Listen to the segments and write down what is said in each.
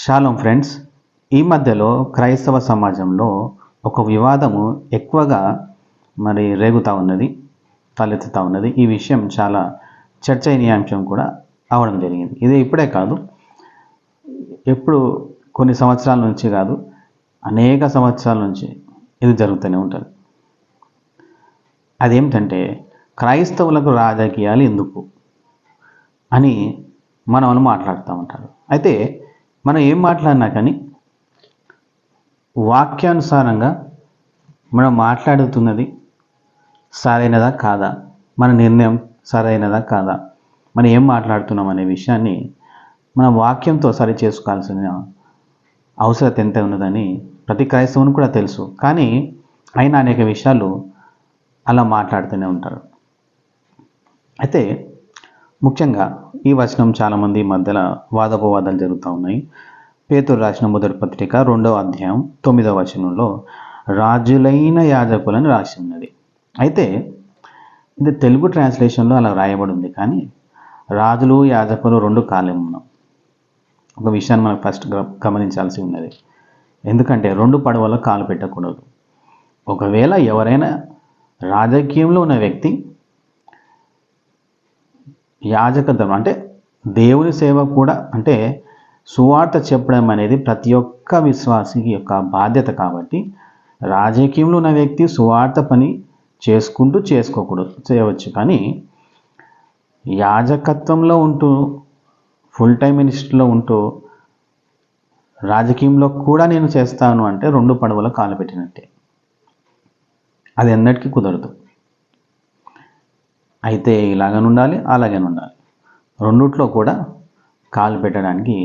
Shalom friends ఈ మధ్యలో క్రైస్తవ సమాజంలో ఒక వివాదము ఎక్కువగా మరి రేగుతూ ఉన్నది తలెత్తుతూ ఉన్నది. ఈ విషయం చాలా చర్చనీయాంశం కూడా అవడం జరిగింది. ఇది ఇప్పుడే కాదు ఎప్పుడు కొన్ని సంవత్సరాల నుంచి కాదు అనేక సంవత్సరాల నుంచి ఇది జరుగుతూనే ఉంటుంది. అదేమిటంటే క్రైస్తవులకు రాజకీయాలు ఎందుకు అని మనం మాట్లాడుతూ ఉంటారు. అయితే మనం ఏం మాట్లాడినా కానీ వాక్యానుసారంగా మనం మాట్లాడుతున్నది సరైనదా కాదా? మన నిర్ణయం సరైనదా కాదా? మనం ఏం మాట్లాడుతున్నాం అనే విషయాన్ని మన వాక్యంతో సరి చేసుకోవాల్సిన అవసరత ఎంత ఉన్నదని ప్రతి క్రైస్తవుని కూడా తెలుసు. కానీ అయినా అనేక విషయాలు అలా మాట్లాడుతూనే ఉంటారు. అయితే ముఖ్యంగా ఈ వచనం చాలామంది మధ్యలో వాదోపవాదాలు జరుగుతూ ఉన్నాయి. పేతురు రాసిన మొదటి పత్రిక రెండవ అధ్యాయం తొమ్మిదవ వచనంలో రాజులైన యాజకులని రాసి ఉన్నది. అయితే ఇది తెలుగు ట్రాన్స్లేషన్లో అలా రాయబడి ఉంది కానీ రాజులు యాజకులు రెండు కాలేము ఒక విషయాన్ని మనం ఫస్ట్ గమనించాల్సి ఉన్నది. ఎందుకంటే రెండు పడవలో కాలు పెట్టకూడదు. ఒకవేళ ఎవరైనా రాజకీయంలో ఉన్న వ్యక్తి యాజక ధర్మం అంటే దేవుని సేవ కూడా అంటే సువార్త చెప్పడం అనేది ప్రతి ఒక్క విశ్వాసికి యొక్క బాధ్యత కాబట్టి రాజకీయంలో ఉన్న వ్యక్తి సువార్త పని చేసుకుంటూ చేసుకోకూడదు చేయవచ్చు. కానీ యాజకత్వంలో ఉంటూ ఫుల్ టైం మినిస్టర్లో ఉంటూ రాజకీయంలో కూడా నేను చేస్తాను అంటే రెండు పడవలో కాలు పెట్టినట్టే. అది ఎన్నటికీ కుదరదు. అయితే ఇలాగని ఉండాలి అలాగని ఉండాలి. రెండిట్లో కూడా కాలు పెట్టడానికి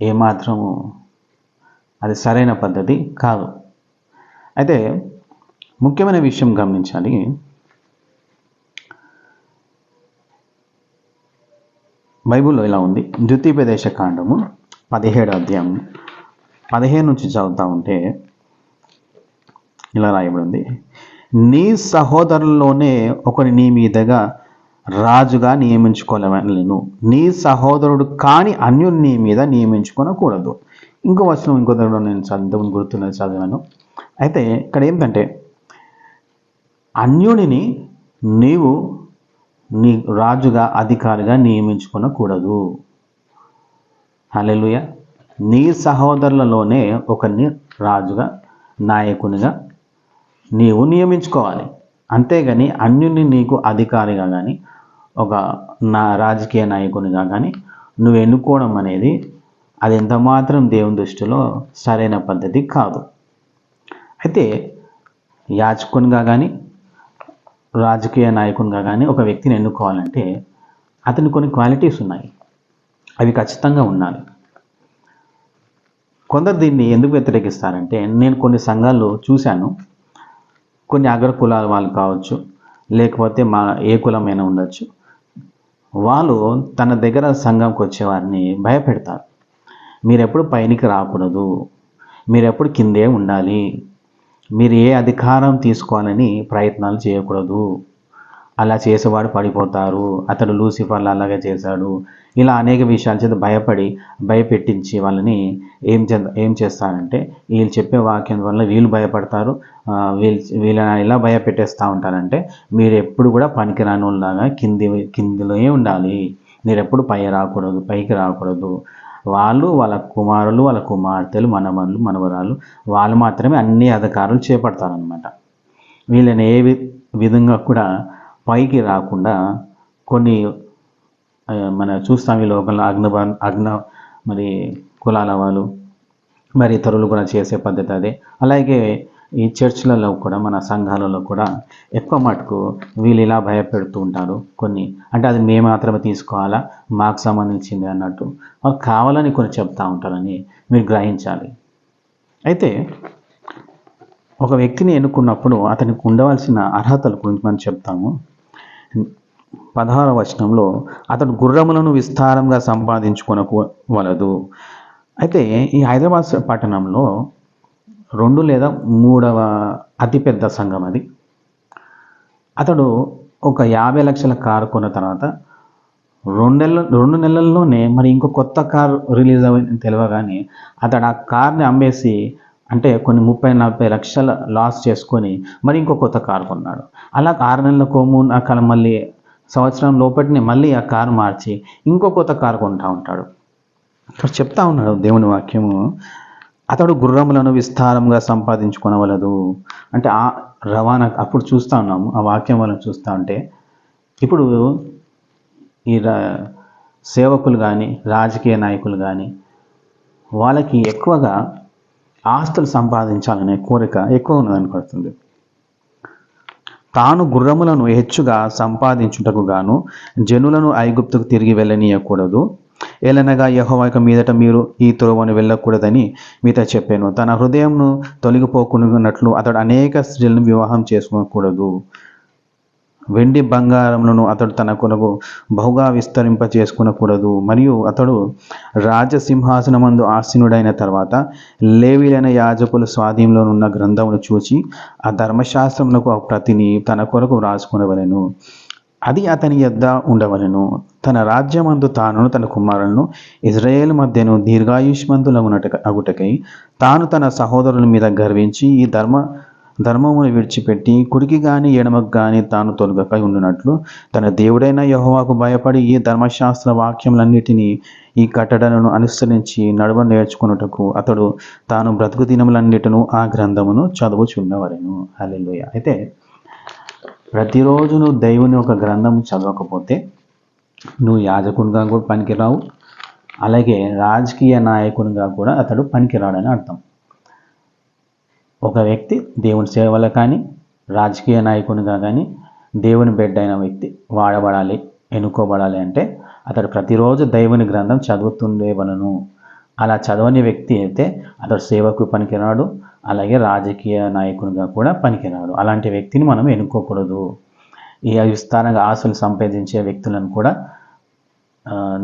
ఏమాత్రము అది సరైన పద్ధతి కాదు. అయితే ముఖ్యమైన విషయం గమనించాలి. బైబిల్లో ఇలా ఉంది. ద్వితీయపదేశ కాండము పదిహేడు అధ్యాయం పదిహేను నుంచి చదువుతూ ఉంటే ఇలా రాయబడి ఉంది నీ సహోదరుల్లోనే ఒకని నీ మీదగా రాజుగా నియమించుకోలేను నీ సహోదరుడు కాని అన్యుని నీ మీద నియమించుకోనకూడదు. ఇంకో వచనం ఇంకో దగ్గర నేను చదువు గుర్తున్నది చదివాను. అయితే ఇక్కడ ఏంటంటే అన్యుడిని నీవు నీ రాజుగా అధికారిగా నియమించుకోనకూడదు. అలెలుయ నీ సహోదరులలోనే ఒకరిని రాజుగా నాయకునిగా నీవు నియమించుకోవాలి. అంతేగాని అన్యుని నీకు అధికారిగా కానీ ఒక నా రాజకీయ నాయకునిగా కానీ నువ్వు ఎన్నుకోవడం అనేది అది ఎంత మాత్రం దేవుని దృష్టిలో సరైన పద్ధతి కాదు. అయితే యాచకునిగా కానీ రాజకీయ నాయకునిగా కానీ ఒక వ్యక్తిని ఎన్నుకోవాలంటే అతని కొన్ని క్వాలిటీస్ ఉన్నాయి. అవి ఖచ్చితంగా ఉండాలి. కొందరు దీన్ని ఎందుకు వ్యతిరేకిస్తారంటే నేను కొన్ని సంఘాలు చూశాను. కొన్ని అగ్ర కులాల వాళ్ళు కావచ్చు లేకపోతే మా ఏ కులమైనా ఉండొచ్చు. వాళ్ళు తన దగ్గర సంఘంకి వచ్చేవారిని భయపెడతారు. మీరెప్పుడు పైనికి రాకూడదు. మీరెప్పుడు కిందే ఉండాలి. మీరు ఏ అధికారం తీసుకోవాలని ప్రయత్నాలు చేయకూడదు. అలా చేసేవాడు పడిపోతారు. అతడు లూసిఫర్లు అలాగే చేశాడు. ఇలా అనేక విషయాల చేత భయపడి భయపెట్టించి వాళ్ళని ఏం చే ఏం చేస్తారంటే వీళ్ళు చెప్పే వాక్యం వల్ల వీళ్ళు భయపడతారు. వీళ్ళు వీళ్ళని ఇలా భయపెట్టేస్తూ ఉంటారంటే మీరు ఎప్పుడు కూడా పనికిరాని వాళ్ళలాగా కింది కిందిలోనే ఉండాలి. మీరు ఎప్పుడు పై రాకూడదు పైకి రాకూడదు. వాళ్ళు వాళ్ళ కుమారులు వాళ్ళ కుమార్తెలు మనవళ్ళు మనవరాలు వాళ్ళు మాత్రమే అన్ని అధికారులు చేపడతారనమాట వీళ్ళని ఏ విధంగా కూడా పైకి రాకుండా కొన్ని మన చూస్తాం ఈ లోకంలో అగ్న అగ్న మరి కులాల వాళ్ళు మరి ఇతరులు కూడా చేసే పద్ధతి అదే. అలాగే ఈ చర్చ్లలో కూడా మన సంఘాలలో కూడా ఎక్కువ మటుకు వీళ్ళు ఇలా భయపెడుతూ ఉంటారు కొన్ని. అంటే అది మేము మాత్రమే తీసుకోవాలా? మాకు సంబంధించింది అన్నట్టు. వాళ్ళు కావాలని కొన్ని చెప్తా ఉంటారని మీరు గ్రహించాలి. అయితే ఒక వ్యక్తిని ఎన్నుకున్నప్పుడు అతనికి ఉండవలసిన అర్హతల గురించి మనం చెప్తాము. పదహార వచనంలో అతడు గుర్రములను విస్తారంగా సంపాదించుకొనవలదు. అయితే ఈ హైదరాబాద్ పట్టణంలో రెండు లేదా మూడవ అతిపెద్ద సంఘం అది. అతడు ఒక యాభై లక్షల కారు కొన్న తర్వాత రెండు రెండు నెలల్లోనే మరి ఇంకో కొత్త కార్ రిలీజ్ అవ్వని తెలియగానే అతడు ఆ కార్ని అమ్మేసి అంటే కొన్ని ముప్పై నలభై లక్షల లాస్ చేసుకొని మరి ఇంకో కొత్త కారు కొన్నాడు. అలా ఆరు నెలల కోము అక్కడ మళ్ళీ సంవత్సరం లోపటిని మళ్ళీ ఆ కారు మార్చి ఇంకో కొత్త కారు కొంటా ఉంటాడు. ఇక్కడ చెప్తా ఉన్నాడు దేవుని వాక్యము. అతడు గుర్రములను విస్తారంగా సంపాదించుకొనవలదు. అంటే ఆ రవాణా అప్పుడు చూస్తూ ఉన్నాము ఆ వాక్యం వలన చూస్తూ ఉంటే ఇప్పుడు ఈ రా- సేవకులు కానీ రాజకీయ నాయకులు కానీ వాళ్ళకి ఎక్కువగా ఆస్తులు సంపాదించాలనే కోరిక ఎక్కువ ఉన్నదనిపడుతుంది తాను గుర్రములను హెచ్చుగా సంపాదించుటకు గాను జనులను ఐగుప్తుకు తిరిగి వెళ్ళనీయకూడదు. ఏలనగా యెహోవా మీదట మీరు ఈ త్రోవను వెళ్ళకూడదని మీతో చెప్పాను. తన హృదయంను తొలగిపోకున్నట్లు అతడు అనేక స్త్రీలను వివాహం చేసుకోకూడదు వెండి బంగారములను అతడు తన కొనకు బహుగా విస్తరింప చేసుకునకూడదు మరియు అతడు రాజసింహాసనమందు ఆసీనుడైన తర్వాత లేవీలైన యాజకుల స్వాధీనంలో ఉన్న గ్రంథమును చూచి ఆ ధర్మశాస్త్రమునకు ఆ ప్రతిని తన కొరకు వ్రాసుకునవలెను అది అతని యొద్ద ఉండవలెను. తన రాజ్యమందు తాను తన కుమారులను ఇజ్రాయేల్ మధ్యను దీర్ఘాయుష్మంతులగునట అగుటకై తాను తన సహోదరుల మీద గర్వించి ఈ ధర్మ ధర్మమును విడిచిపెట్టి కుడికి గాని ఎడమకు గాని తాను తొలగక ఉండినట్లు తన దేవుడైన యహోవాకు భయపడి ఈ ధర్మశాస్త్ర వాక్యములన్నిటినీ ఈ కట్టడలను అనుసరించి నడవ నేర్చుకున్నటకు అతడు తాను బ్రతుకు దినములన్నిటిను ఆ గ్రంథమును చదువుచున్నవరెను. అల్లెలుయ అయితే ప్రతిరోజు నువ్వు దేవుని ఒక గ్రంథం చదవకపోతే నువ్వు యాజకునిగా కూడా పనికిరావు. అలాగే రాజకీయ నాయకునిగా కూడా అతడు పనికిరాడని అర్థం. ఒక వ్యక్తి దేవుని సేవలో కానీ రాజకీయ నాయకునిగా కానీ దేవుని బిడ్డ అయిన వ్యక్తి వాడబడాలి ఎన్నుకోబడాలి అంటే అతడు ప్రతిరోజు దైవుని గ్రంథం చదువుతుండేవలను అలా చదవని వ్యక్తి అయితే అతడు సేవకు పనికిరాడు అలాగే రాజకీయ నాయకునిగా కూడా పనికిరాడు. అలాంటి వ్యక్తిని మనం ఎన్నుకోకూడదు. ఈ విస్తారంగా ఆశలు సంపాదించే వ్యక్తులను కూడా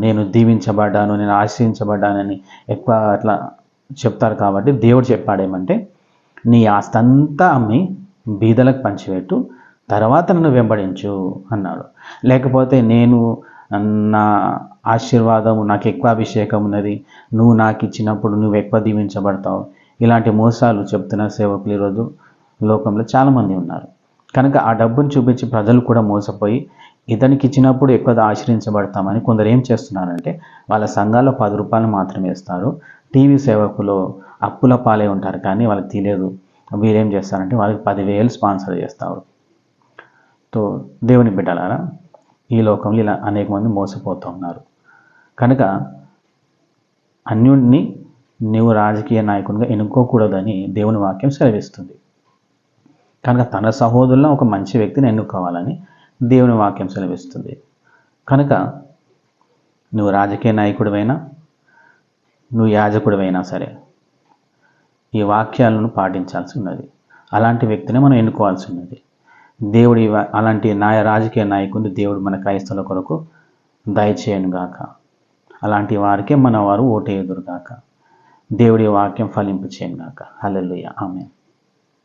నేను దీవించబడ్డాను నేను ఆశ్రయించబడ్డానని ఎక్కువ అట్లా చెప్తారు కాబట్టి దేవుడు చెప్పాడేమంటే నీ ఆస్తంతా అమ్మి బీదలకు పంచిపెట్టు తర్వాత నన్ను వెంబడించు అన్నాడు. లేకపోతే నేను నా ఆశీర్వాదం నాకు ఎక్కువ అభిషేకం ఉన్నది నువ్వు నాకు ఇచ్చినప్పుడు నువ్వు ఎక్కువ దీవించబడతావు. ఇలాంటి మోసాలు చెప్తున్న సేవకులు ఈరోజు లోకంలో చాలామంది ఉన్నారు. కనుక ఆ డబ్బును చూపించి ప్రజలు కూడా మోసపోయి ఇతనికి ఇచ్చినప్పుడు ఎక్కువ ఆశ్రయించబడతామని కొందరు ఏం చేస్తున్నారంటే వాళ్ళ సంఘాల్లో పది రూపాయలు మాత్రమే ఇస్తారు. టీవీ సేవకులు అప్పుల పాలే ఉంటారు కానీ వాళ్ళకి తెలియదు వీరేం చేస్తారంటే వాళ్ళకి పదివేలు స్పాన్సర్ చేస్తారు. తో దేవుని బిడ్డలారా ఈ లోకంలో ఇలా అనేక మంది మోసపోతూ ఉన్నారు. కనుక అన్యుడిని నీవు రాజకీయ నాయకునిగా ఎన్నుకోకూడదని దేవుని వాక్యం సెలవిస్తుంది. కనుక తన సహోదరులో ఒక మంచి వ్యక్తిని ఎన్నుకోవాలని దేవుని వాక్యం సెలవిస్తుంది. కనుక నువ్వు రాజకీయ నాయకుడివైనా నువ్వు యాజకుడివైనా సరే ఈ వాక్యాలను పాటించాల్సి ఉన్నది అలాంటి వ్యక్తిని మనం ఎన్నుకోవాల్సి ఉన్నది దేవుడి అలాంటి నాయ రాజకీయ నాయకుడిని దేవుడు మన క్రైస్తవుల కొరకు దయచేయను గాక. అలాంటి వారికే మన వారు ఓటేయుదురుగాక దేవుడి వాక్యం ఫలింపు చేయను గాక. హల్లెలూయా. ఆమె